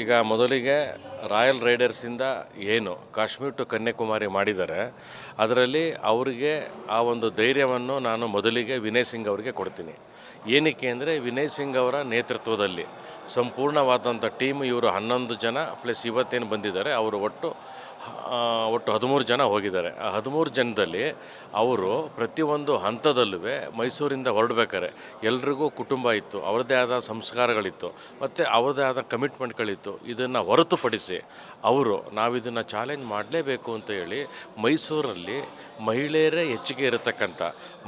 ಈಗ ಮೊದಲಿಗೆ ರಾಯಲ್ ರೈಡರ್ಸಿಂದ ಏನು ಕಾಶ್ಮೀರ್ ಟು ಕನ್ಯಾಕುಮಾರಿ ಮಾಡಿದ್ದಾರೆ, ಅದರಲ್ಲಿ ಅವರಿಗೆ ಆ ಒಂದು ಧೈರ್ಯವನ್ನು ನಾನು ಮೊದಲಿಗೆ ವಿನಯ್ ಸಿಂಗ್ ಅವರಿಗೆ ಕೊಡ್ತೀನಿ. ಏನಕ್ಕೆ ಅಂದರೆ ವಿನಯ್ ಸಿಂಗ್ ಅವರ ನೇತೃತ್ವದಲ್ಲಿ ಸಂಪೂರ್ಣವಾದಂಥ ಟೀಮ್ ಇವರು ಹನ್ನೊಂದು ಜನ, ಪ್ಲಸ್ ಇವತ್ತೇನು ಬಂದಿದ್ದಾರೆ, ಅವರು ಒಟ್ಟು ಒಟ್ಟು ಹದಿಮೂರು ಜನ ಹೋಗಿದ್ದಾರೆ. ಆ ಹದಿಮೂರು ಜನದಲ್ಲಿ ಅವರು ಪ್ರತಿಯೊಂದು ಹಂತದಲ್ಲೂ ಮೈಸೂರಿಂದ ಹೊರಡ್ಬೇಕಾರೆ. ಎಲ್ರಿಗೂ ಕುಟುಂಬ ಇತ್ತು, ಅವ್ರದ್ದೇ ಆದ ಸಂಸ್ಕಾರಗಳಿತ್ತು, ಮತ್ತು ಅವ್ರದ್ದೇ ಆದ ಕಮಿಟ್ಮೆಂಟ್ಗಳಿತ್ತು. ಇದನ್ನು ಹೊರತುಪಡಿಸಿ ಅವರು ನಾವಿದನ್ನು ಚಾಲೆಂಜ್ ಮಾಡಲೇಬೇಕು ಅಂತ ಹೇಳಿ ಮೈಸೂರಲ್ಲಿ ಮಹಿಳೆಯರೇ ಹೆಚ್ಚಿಗೆ ಇರತಕ್ಕಂಥ,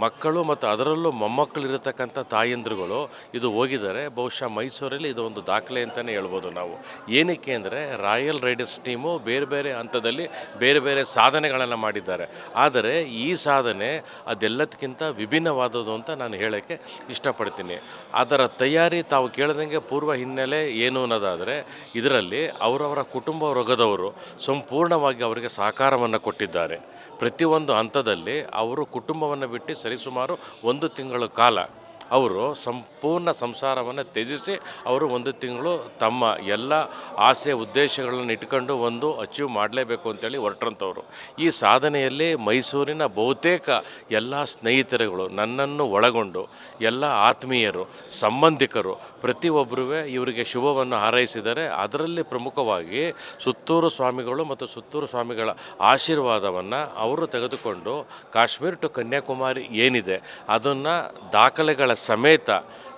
ಮಕ್ಕಳು ಮತ್ತು ಅದರಲ್ಲೂ ಮೊಮ್ಮಕ್ಕಳಿರತಕ್ಕಂಥ ತಾಯಂದ್ರುಗಳು ಇದು ಹೋಗಿದ್ದಾರೆ. ಬಹುಶಃ ಮೈಸೂರಲ್ಲಿ ಇದು ಒಂದು ದಾಖಲೆ ಅಂತಲೇ ಹೇಳ್ಬೋದು ನಾವು. ಏನಕ್ಕೆ ಅಂದರೆ ರಾಯಲ್ ರೈಡರ್ಸ್ ಟೀಮು ಬೇರೆ ಬೇರೆ ಹಂತದಲ್ಲಿ ಬೇರೆ ಬೇರೆ ಸಾಧನೆಗಳನ್ನು ಮಾಡಿದ್ದಾರೆ. ಆದರೆ ಈ ಸಾಧನೆ ಅದೆಲ್ಲದಕ್ಕಿಂತ ವಿಭಿನ್ನವಾದದ್ದು ಅಂತ ನಾನು ಹೇಳೋಕ್ಕೆ ಇಷ್ಟಪಡ್ತೀನಿ. ಅದರ ತಯಾರಿ ತಾವು ಕೇಳಿದಂಗೆ ಪೂರ್ವ ಹಿನ್ನೆಲೆ ಏನು ಅನ್ನೋದಾದರೆ ಇದರಲ್ಲಿ ಅವರವರ ಕುಟುಂಬ ವರ್ಗದವರು ಸಂಪೂರ್ಣವಾಗಿ ಅವರಿಗೆ ಸಹಕಾರವನ್ನು ಕೊಟ್ಟಿದ್ದಾರೆ. ಪ್ರತಿಯೊಂದು ಹಂತದಲ್ಲಿ ಅವರು ಕುಟುಂಬವನ್ನು ಬಿಟ್ಟು ಸರಿಸುಮಾರು ಒಂದು ತಿಂಗಳ ಕಾಲ ಅವರು ಸಂಪೂರ್ಣ ಸಂಸಾರವನ್ನು ತ್ಯಜಿಸಿ ಅವರು ಒಂದು ತಿಂಗಳು ತಮ್ಮ ಎಲ್ಲ ಆಸೆ ಉದ್ದೇಶಗಳನ್ನು ಇಟ್ಕೊಂಡು ಒಂದು ಅಚೀವ್ ಮಾಡಲೇಬೇಕು ಅಂತೇಳಿ ಹೊರಟ್ರಂಥವ್ರು ಈ ಸಾಧನೆಯಲ್ಲಿ ಮೈಸೂರಿನ ಬಹುತೇಕ ಎಲ್ಲ ಸ್ನೇಹಿತರುಗಳು ನನ್ನನ್ನು ಒಳಗೊಂಡು ಎಲ್ಲ ಆತ್ಮೀಯರು, ಸಂಬಂಧಿಕರು ಪ್ರತಿಯೊಬ್ಬರೂ ಇವರಿಗೆ ಶುಭವನ್ನು ಹಾರೈಸಿದರೆ ಅದರಲ್ಲಿ ಪ್ರಮುಖವಾಗಿ ಸುತ್ತೂರು ಸ್ವಾಮಿಗಳು ಮತ್ತು ಸುತ್ತೂರು ಸ್ವಾಮಿಗಳ ಆಶೀರ್ವಾದವನ್ನು ಅವರು ತೆಗೆದುಕೊಂಡು ಕಾಶ್ಮೀರ್ ಟು ಕನ್ಯಾಕುಮಾರಿ ಏನಿದೆ ಅದನ್ನು ದಾಖಲೆಗಳ ಸಮೇತ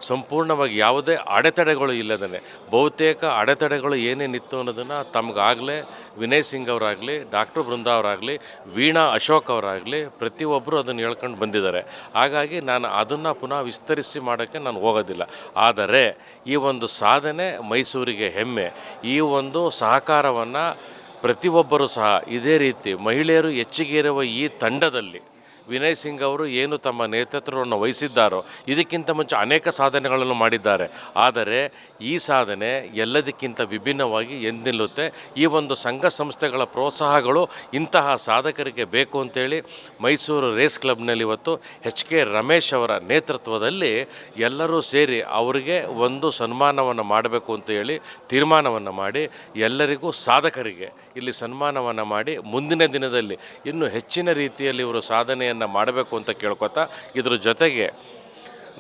ಸಂಪೂರ್ಣವಾಗಿ ಯಾವುದೇ ಅಡೆತಡೆಗಳು ಇಲ್ಲದೇ ಬಹುತೇಕ ಅಡೆತಡೆಗಳು ಏನೇನಿತ್ತು ಅನ್ನೋದನ್ನು ತಮಗಾಗಲೇ, ವಿನಯ್ ಸಿಂಗ್ ಅವರಾಗಲಿ, ಡಾಕ್ಟರ್ ಬೃಂದಾ ಅವರಾಗಲಿ, ವೀಣಾ ಅಶೋಕ್ ಅವರಾಗಲಿ ಪ್ರತಿಯೊಬ್ಬರು ಅದನ್ನು ಹೇಳ್ಕೊಂಡು ಬಂದಿದ್ದಾರೆ. ಹಾಗಾಗಿ ನಾನು ಅದನ್ನು ಪುನಃ ವಿಸ್ತರಿಸಿ ಮಾಡೋಕ್ಕೆ ನಾನು ಹೋಗೋದಿಲ್ಲ. ಆದರೆ ಈ ಒಂದು ಸಾಧನೆ ಮೈಸೂರಿಗೆ ಹೆಮ್ಮೆ. ಈ ಒಂದು ಸಹಕಾರವನ್ನು ಪ್ರತಿಯೊಬ್ಬರೂ ಸಹ ಇದೇ ರೀತಿ ಮಹಿಳೆಯರು ಹೆಚ್ಚಿಗೆ ಇರುವ ಈ ತಂಡದಲ್ಲಿ ವಿನಯ್ ಸಿಂಗ್ ಅವರು ಏನು ತಮ್ಮ ನೇತೃತ್ವವನ್ನು ವಹಿಸಿದ್ದಾರೋ ಇದಕ್ಕಿಂತ ಮುಂಚೆ ಅನೇಕ ಸಾಧನೆಗಳನ್ನು ಮಾಡಿದ್ದಾರೆ. ಆದರೆ ಈ ಸಾಧನೆ ಎಲ್ಲದಕ್ಕಿಂತ ವಿಭಿನ್ನವಾಗಿ ಎದ್ದು ನಿಲ್ಲುತ್ತೆ ಈ ಒಂದು ಸಂಘ ಸಂಸ್ಥೆಗಳ ಪ್ರೋತ್ಸಾಹಗಳು ಇಂತಹ ಸಾಧಕರಿಗೆ ಬೇಕು ಅಂತೇಳಿ ಮೈಸೂರು ರೇಸ್ ಕ್ಲಬ್ನಲ್ಲಿ ಇವತ್ತು ಎಚ್ ಕೆ ರಮೇಶ್ ಅವರ ನೇತೃತ್ವದಲ್ಲಿ ಎಲ್ಲರೂ ಸೇರಿ ಅವರಿಗೆ ಒಂದು ಸನ್ಮಾನವನ್ನು ಮಾಡಬೇಕು ಅಂತ ಹೇಳಿ ತೀರ್ಮಾನವನ್ನು ಮಾಡಿ ಎಲ್ಲರಿಗೂ ಸಾಧಕರಿಗೆ ಇಲ್ಲಿ ಸನ್ಮಾನವನ್ನು ಮಾಡಿ ಮುಂದಿನ ದಿನದಲ್ಲಿ ಇನ್ನೂ ಹೆಚ್ಚಿನ ರೀತಿಯಲ್ಲಿ ಇವರು ಸಾಧನೆಯನ್ನು ಮಾಡಬೇಕು ಅಂತ ಕೇಳ್ಕೊತಾ ಇದ್ರ ಜೊತೆಗೆ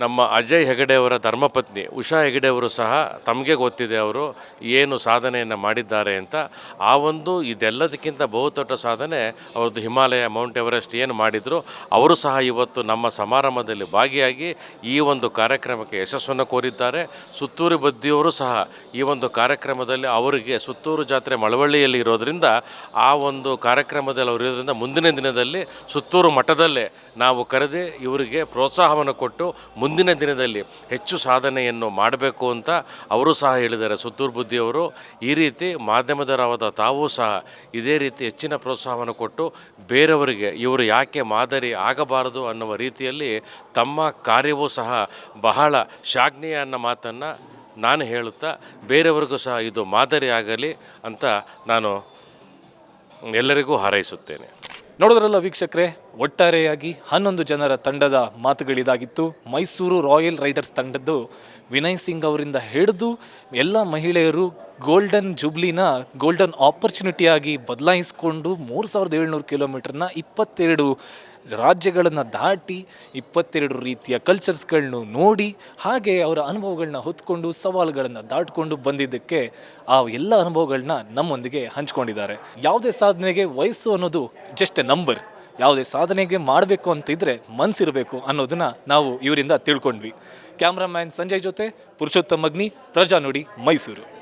ನಮ್ಮ ಅಜಯ್ ಹೆಗಡೆಯವರ ಧರ್ಮಪತ್ನಿ ಉಷಾ ಹೆಗಡೆಯವರು ಸಹ ತಮಗೆ ಗೊತ್ತಿದೆ ಅವರು ಏನು ಸಾಧನೆಯನ್ನು ಮಾಡಿದ್ದಾರೆ ಅಂತ. ಆ ಒಂದು ಇದೆಲ್ಲದಕ್ಕಿಂತ ಬಹುದೊಡ್ಡ ಸಾಧನೆ ಅವ್ರದ್ದು ಹಿಮಾಲಯ ಮೌಂಟ್ ಎವರೆಸ್ಟ್ ಏನು ಮಾಡಿದ್ರು. ಅವರು ಸಹ ಇವತ್ತು ನಮ್ಮ ಸಮಾರಂಭದಲ್ಲಿ ಭಾಗಿಯಾಗಿ ಈ ಒಂದು ಕಾರ್ಯಕ್ರಮಕ್ಕೆ ಯಶಸ್ಸನ್ನು ಕೋರಿದ್ದಾರೆ. ಸುತ್ತೂರು ಬದ್ದಿಯವರು ಸಹ ಈ ಒಂದು ಕಾರ್ಯಕ್ರಮದಲ್ಲಿ ಅವರಿಗೆ ಸುತ್ತೂರು ಜಾತ್ರೆ ಮಳವಳ್ಳಿಯಲ್ಲಿ ಇರೋದರಿಂದ ಆ ಒಂದು ಕಾರ್ಯಕ್ರಮದಲ್ಲಿ ಅವರು ಇರೋದರಿಂದ ಮುಂದಿನ ದಿನದಲ್ಲಿ ಸುತ್ತೂರು ಮಠದಲ್ಲೇ ನಾವು ಕರೆದು ಇವರಿಗೆ ಪ್ರೋತ್ಸಾಹವನ್ನು ಕೊಟ್ಟು ಮುಂದಿನ ದಿನದಲ್ಲಿ ಹೆಚ್ಚು ಸಾಧನೆಯನ್ನು ಮಾಡಬೇಕು ಅಂತ ಅವರು ಸಹ ಹೇಳಿದ್ದಾರೆ. ಸುತ್ತೂರು ಬುದ್ಧಿಯವರು ಈ ರೀತಿ ಮಾಧ್ಯಮದವರಾದ ತಾವೂ ಸಹ ಇದೇ ರೀತಿ ಹೆಚ್ಚಿನ ಪ್ರೋತ್ಸಾಹವನ್ನು ಕೊಟ್ಟು ಬೇರೆಯವರಿಗೆ ಇವರು ಯಾಕೆ ಮಾದರಿ ಆಗಬಾರದು ಅನ್ನುವ ರೀತಿಯಲ್ಲಿ ತಮ್ಮ ಕಾರ್ಯವೂ ಸಹ ಬಹಳ ಶಾಗ್ನೀಯ ಅನ್ನೋ ಮಾತನ್ನು ನಾನು ಹೇಳುತ್ತಾ ಬೇರೆಯವರಿಗೂ ಸಹ ಇದು ಮಾದರಿ ಆಗಲಿ ಅಂತ ನಾನು ಎಲ್ಲರಿಗೂ ಹಾರೈಸುತ್ತೇನೆ. ನೋಡಿದ್ರಲ್ಲ ವೀಕ್ಷಕರೇ, ಒಟ್ಟಾರೆಯಾಗಿ ಹನ್ನೊಂದು ಜನರ ತಂಡದ ಮಾತುಗಳಿದಾಗಿತ್ತು ಮೈಸೂರು ರಾಯಲ್ ರೈಡರ್ಸ್ ತಂಡದ್ದು ವಿನಯ್ ಸಿಂಗ್ ಅವರಿಂದ ಹಿಡಿದು ಎಲ್ಲ ಮಹಿಳೆಯರು ಗೋಲ್ಡನ್ ಜುಬ್ಲಿನ ಗೋಲ್ಡನ್ ಆಪರ್ಚುನಿಟಿಯಾಗಿ ಬದಲಾಯಿಸಿಕೊಂಡು ಮೂರು ಸಾವಿರದ ಏಳ್ನೂರು ಕಿಲೋಮೀಟರ್ನ ಇಪ್ಪತ್ತೆರಡು ರಾಜ್ಯಗಳನ್ನು ದಾಟಿ ಇಪ್ಪತ್ತೆರಡು ರೀತಿಯ ಕಲ್ಚರ್ಸ್ಗಳನ್ನು ನೋಡಿ ಹಾಗೆ ಅವರ ಅನುಭವಗಳನ್ನ ಹೊತ್ಕೊಂಡು ಸವಾಲುಗಳನ್ನು ದಾಟ್ಕೊಂಡು ಬಂದಿದ್ದಕ್ಕೆ ಆ ಎಲ್ಲ ಅನುಭವಗಳನ್ನ ನಮ್ಮೊಂದಿಗೆ ಹಂಚ್ಕೊಂಡಿದ್ದಾರೆ. ಯಾವುದೇ ಸಾಧನೆಗೆ ವಯಸ್ಸು ಅನ್ನೋದು ಜಸ್ಟ್ ಎ ನಂಬರ್ ಯಾವುದೇ ಸಾಧನೆಗೆ ಮಾಡಬೇಕು ಅಂತಿದ್ರೆ ಮನಸ್ಸಿರಬೇಕು ಅನ್ನೋದನ್ನ ನಾವು ಇವರಿಂದ ತಿಳ್ಕೊಂಡ್ವಿ. ಕ್ಯಾಮ್ರಾಮ್ಯಾನ್ ಸಂಜಯ್ ಜೊತೆ ಪುರುಷೋತ್ತಮ್ ಅಗ್ನಿ, ಪ್ರಜಾ ನೋಡಿ ಮೈಸೂರು.